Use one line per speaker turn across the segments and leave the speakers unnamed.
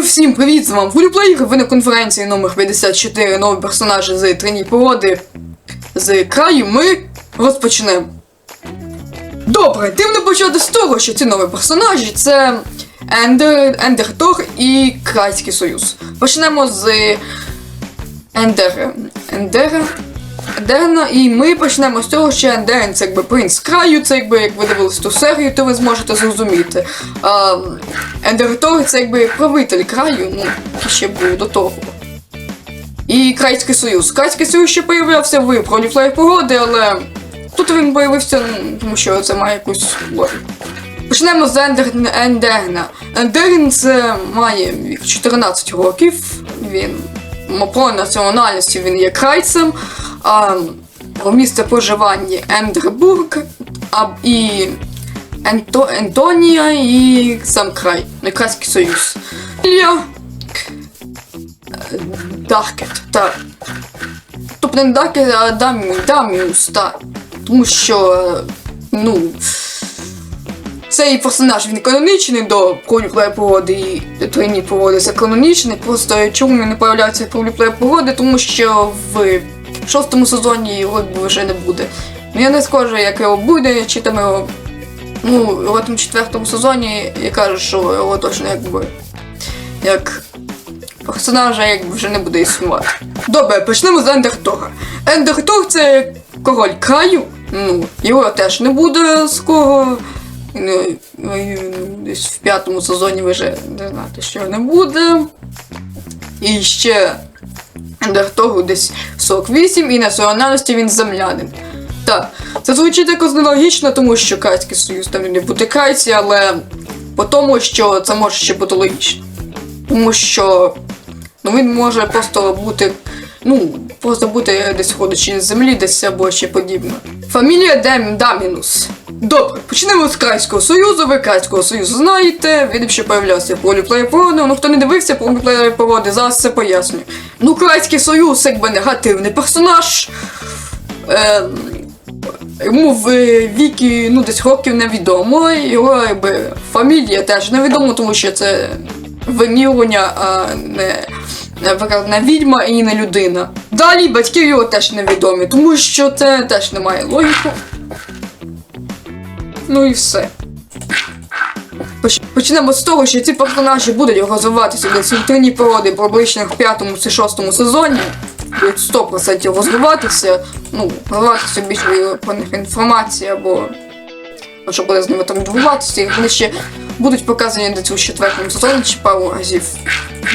Ну всім привіт, з вами Фуліплеєр. Ви на конференції номер 54 нові персонажі з трені погоди з краю. Ми розпочнемо. Добре, дивно почати з того, що ці нові персонажі це Ендер, Ендертор і Крайський Союз. Почнемо з Ендера. Ендера. Ендерна, і ми почнемо з того, що Ендерен це якби принц краю, це якби як ви дивились ту серію, то ви зможете зрозуміти. А, Ендертор це якби правитель краю, ну, ще був до того. І Крайський Союз. Крайський Союз ще появлявся в Проліфлеї погоди, але тут він появився, ну, тому що це має якусь логіку. Почнемо з Ендер... Ендерна. Ендерн це має 14 років. Він по національності він є крайцем, місце проживання Ендербург і Енто... Ентонія і сам край, Крайський Союз. Ілля Даркет, так. Тобто не Даркет, а Дамі... Даміус, так. Тому що, е, ну. Цей персонаж він канонічний до проліплея погоди і тройні погоди. Це канонічний. Просто чому він не появляється в проліплея погоди, тому що в шостому сезоні його вже не буде. Ну я не скажу, як його буде, чи там його. Ну, в тому четвертому сезоні я кажу, що його точно якби. Як персонажа якби вже не буде існувати. Добре, почнемо з Ендертора. Ендертор це король краю. Ну, його теж не буде скоро. Ну, ну, Десь в п'ятому сезоні ви вже не знаєте, що не буде. І ще Ендертору десь 48 і національності він землянин. Так, це звучить якось нелогічно, тому що Кайський Союз там не буде кайці, але по тому, що це може ще бути логічно. Тому що ну, він може просто бути, ну, просто бути десь ходячи з землі, десь або ще подібне. Фамілія Дем Дамінус. Добре, почнемо з Крайського Союзу. Ви Крайського Союзу знаєте, він ще появлявся в поліплеї погоди. Ну хто не дивився поліплеї погоди, зараз це пояснюю. Ну, Крайський Союз, якби негативний персонаж. Е, йому в віки ну, десь років невідомо. Його якби, фамілія теж невідома, тому що це вимірювання, а не, наприклад, не відьма і не людина. Далі батьки його теж невідомі, тому що це теж не має логіки. Ну і все. Почнемо з того, що ці персонажі будуть розвиватися до центральні породи приблизно в п'ятому чи шостому сезоні. Будуть 100% розвиватися, ну, розвиватися більше про них інформації або ну, що буде з ними там відбуватися. І вони ще будуть показані десь у четвертому сезоні чи пару разів.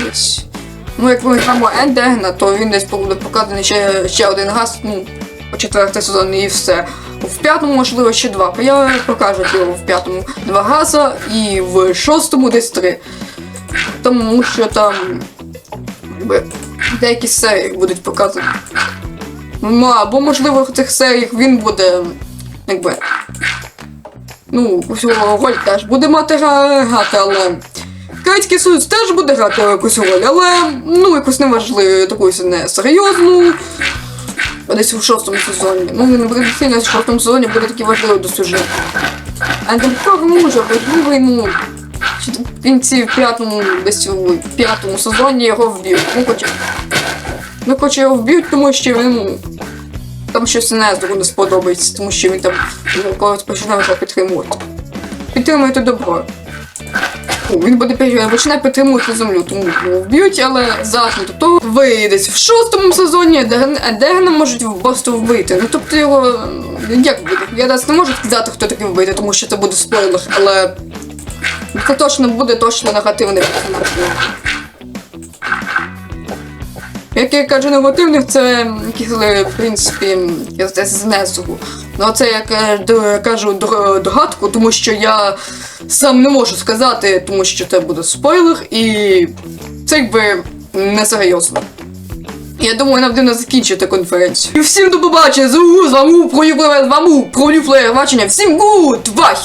Десь. Ну, як ми знаємо Ендерна, то він десь буде показаний ще, ще один раз, ну, четвертий сезон і все. В п'ятому, можливо, ще два. Я покажуть його в п'ятому два рази і в шостому десь три. Тому що там якби, деякі серії будуть показані. Ну, або, можливо, в цих серіях він буде, якби. Ну, всього роль теж буде мати грати, але. Китайський Союз теж буде грати якусь роль, але ну якусь неважливу, якусь не серйозну. Десь у шостому сезоні. Ну, він буде сильно в шостому сезоні буде такий важливий до сюжету. А Дельтор може важливий, ну. В кінці в п'ятому, десь у п'ятому сезоні його вб'ють. Ну, хоче. Ну, хоче його вб'ють, тому що він. ну, Там щось не не сподобається, тому що він там ну, когось починає підтримувати. Підтримуйте добро. Ну, Він буде починає підтримувати землю, тому його вб'ють, але задно до того ви десь в шостому сезоні Дерн- Дерна можуть просто вбити. Ну тобто його як вбити? Я зараз не можу сказати, хто такий вбити, тому що це буде спойлер, але це точно буде точно негативний персонаж. Як я кажу негативних, це е, в принципі, десь знесу. Ну це я кажу догадку, тому що я сам не можу сказати, тому що це буде спойлер, і це якби несерйозно. Я думаю, нам дивно закінчити конференцію. І всім до побачення! З вами про Юплеєр, з про Юплеєр бачення. Всім гуд! Бай!